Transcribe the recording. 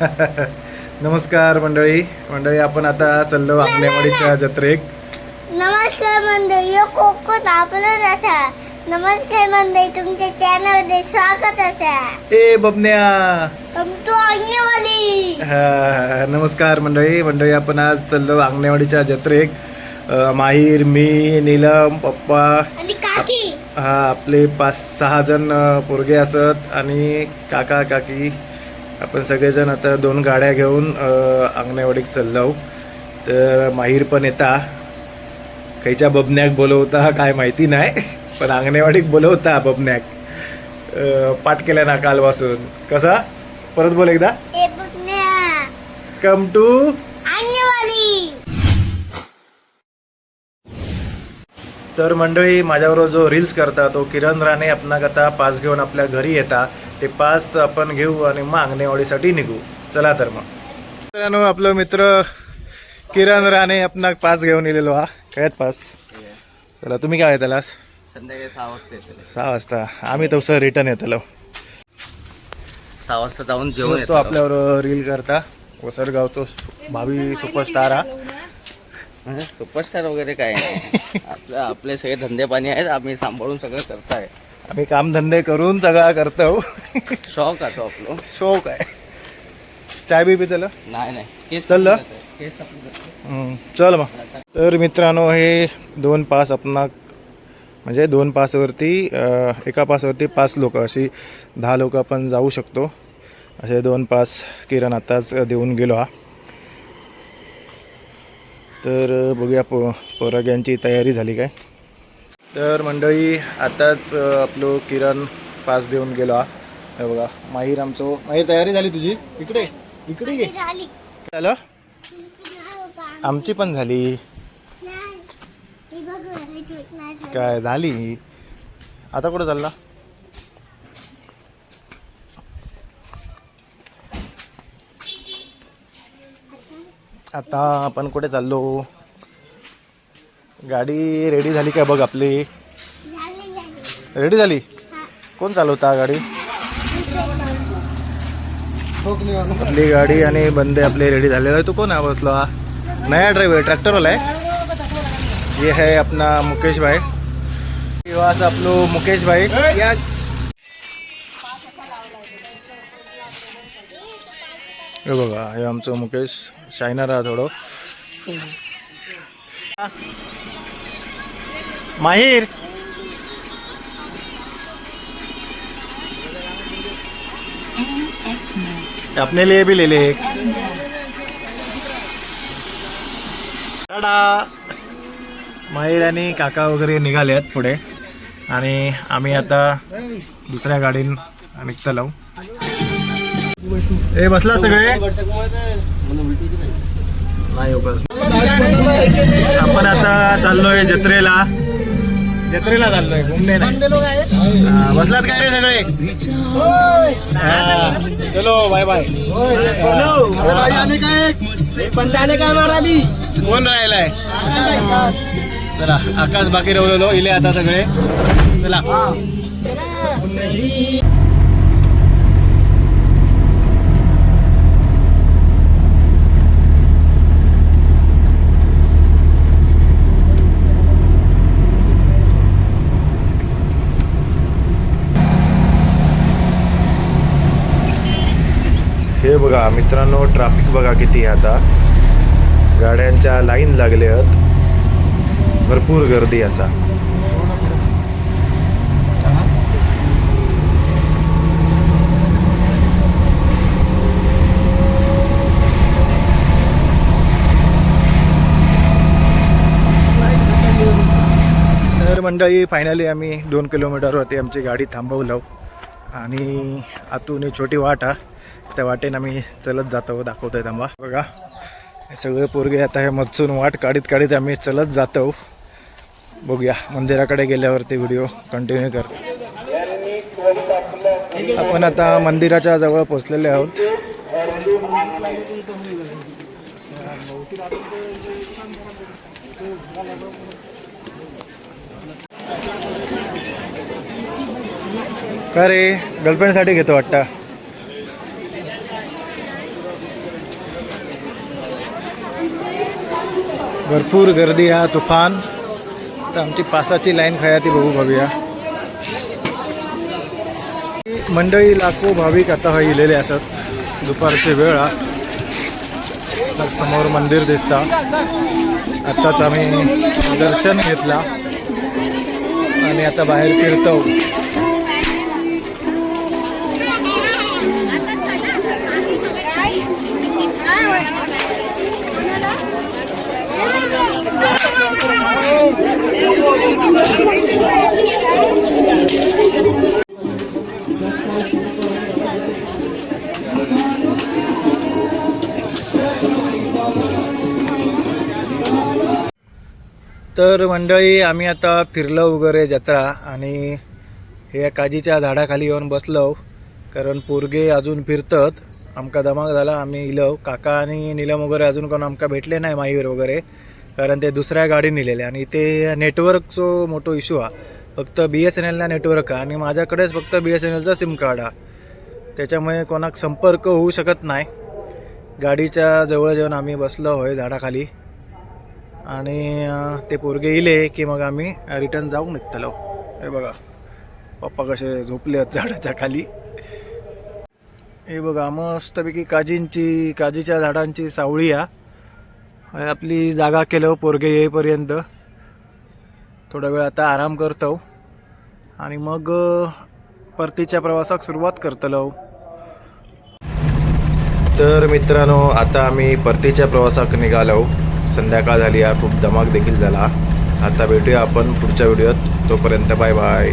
नमस्कार मंडळी. मंडळी आपण आता चाललो आंबेवाडीच्या जत्रेक. नमस्कार मंडळी कोकण आपलंच असा. नमस्कार मंडळी तुमच्या चॅनलमध्ये स्वागत असा. ए बबन्या. नमस्कार मंडळी. मंडळी आपण आज चाललो आंगणेवाडीच्या जत्रेक. माहीर मी नीलम पप्पा हा आपले पाच सहा जण पोरगे असत आणि काका काकी. आपण सगळेजण आता दोन गाड्या घेऊन अ, आंगणेवाडीक चाललो. तर माहीर पण येता. खयच्या बबन्याक बोलवता काय माहिती नाही पण आंगणेवाडीक बोलवता बबन्याक. पाठ केल्या ना कालपासून. कसा? परत बोल एकदा. कम टू तर मंडळी माझ्याबरोबर जो रील्स करता तो किरण राणे आपणाक आता पास घेऊन आपल्या घरी येता. ते पास आपण घेऊ आणि मग अंगणेवाडीसाठी निघू. चला तर मग. मित्रांनो आपलं मित्र किरण राणे आपणाक पास घेऊन येलेलो हा. कळत पास? चला तुम्ही काय संध्याकाळी सहा वाजता येतो सहा वाजता. आम्ही तसं रिटर्न येतलो. सहा वाजता जाऊन जेवण तो आपल्यावर रील करता. वसरगावचो भावी सुपरस्टार हा. सुपरस्टार वगैरे काय नाही आपलं आपले सगळे धंदे पाणी आहेत आम्ही सांभाळून सगळं करताय. आम्ही कामधंदे करून सगळा करतो. शॉक आहे तो आपलं. शौक आहे. चाय बी पितलं नाही नाही. केस चाललं? केस. हम्म, चल मग. तर मित्रांनो हे दोन पास आपणा म्हणजे दोन पासवरती एका पासवरती पाच लोक अशी दहा लोक आपण जाऊ शकतो. असे दोन पास किरण आताच देऊन गेलो हा. तर बघूया पो पोरग्यांची तयारी झाली काय. तर मंडळी आताच आपलो किरण पास देऊन गेलो. हा बघा माहीर आमचो. माहीर तयारी झाली तुझी? इकडे इकडे ये. झाली. आमची पण झालं. काय झाली. आता कुठं चालला? आता आपण कुठे चाललो? गाडी रेडी झाली काय बघ आपली? रेडी झाली? कोण चालवता गाडी? आपली गाडी आणि बंदे आपले रेडी झालेले आहे तू कोण आहे बसलो नया ड्रायव्हर ट्रॅक्टरवाला आहे? ये है अपना मुकेश भाई. असं आपलो मुकेश भाई. यस हे बघा हे आमचं मुकेश शायनर आहे थोडं माहीर! अपने लिए भी ले ले एक। टाटा माहीर आणि काका वगैरे निघाले आहेत पुढे. आणि आम्ही आता दुसऱ्या गाडीन निघतलो ए बसला सगळे. आपण आता चाललोय जत्रेला. जत्रेला चाललोय घुमणे नाही. बसलात काय रे सगळे? हा, चलो बाय बाय कोण राहिलाय? चला आकाश बाकी रवलेलो इले आता सगळे. चला. हे बघा मित्रांनो ट्रॅफिक बघा किती आहे आता. गाड्यांच्या लाईन लागले आहेत. भरपूर गर्दी असा. मंडळी फायनली आम्ही दोन किलोमीटरवरती आमची गाडी थांबवलं. आणि आतून छोटी वाट हा त्या वाटेनं आम्ही चलत जातो दाखवतोय थांबा. बघा हे सगळे पोरगे आता हे मधसून वाट काढीत काढीत आम्ही चलत जातो. बघूया मंदिराकडे गेल्यावरती व्हिडिओ कंटिन्यू कर. आपण आता मंदिराच्या जवळ पोचलेले आहोत. का रे? गर्लफ्रेंडसाठी घेतो वाटतं. भरपूर गर्दी हा तुफान. तर आमची पासाची लाईन खाया ती बघू बघूया. मंडळी लाखो भाविक आता हा इलेले असत. दुपारची वेळ हा. तर समोर मंदिर दिसता. आत्ताच आम्ही दर्शन घेतला. आणि आता बाहेर फिरतो. तर मंडळी आम्ही आता फिरलो वगैरे जत्रा आणि हे काजीच्या झाडाखाली येऊन बसलो. कारण पोरगे अजून फिरतात. आमका दमाक झाला आम्ही इलो. काका आणि निलम वगैरे अजून कोण आमका भेटले नाही माहीवर वगैरे. कारण ते दुसऱ्या गाडी नेलेले आणि ते नेटवर्कचो मोठो इश्यू हा. फक्त बी एस एन एलला नेटवर्क आहे आणि माझ्याकडेच फक्त बी एस एन एलचा सिम कार्ड हा. त्याच्यामुळे कोणाक संपर्क होऊ शकत नाही. गाडीच्या जवळ जेवण आम्ही बसलो होय झाडाखाली. आणि ते पोरगे इले की मग आम्ही रिटर्न जाऊ निघतलो. हे बघा. पप्पा कसे झोपले आहेत झाडाच्या खाली. हे बघा मस्तपैकी काजींची काजीच्या झाडांची सावळी हा. आपली जागा केलं पोरगे येईपर्यंत थोडा वेळ आता आराम करतो. आणि मग परतीच्या प्रवासाक सुरुवात करतलो तर मित्रांनो आता आम्ही परतीच्या प्रवासाक निघालो. संध्याकाळ झाली आहे खूप धमाक देखील झाला. आता भेटूया आपण पुढच्या व्हिडिओत. तोपर्यंत बाय बाय.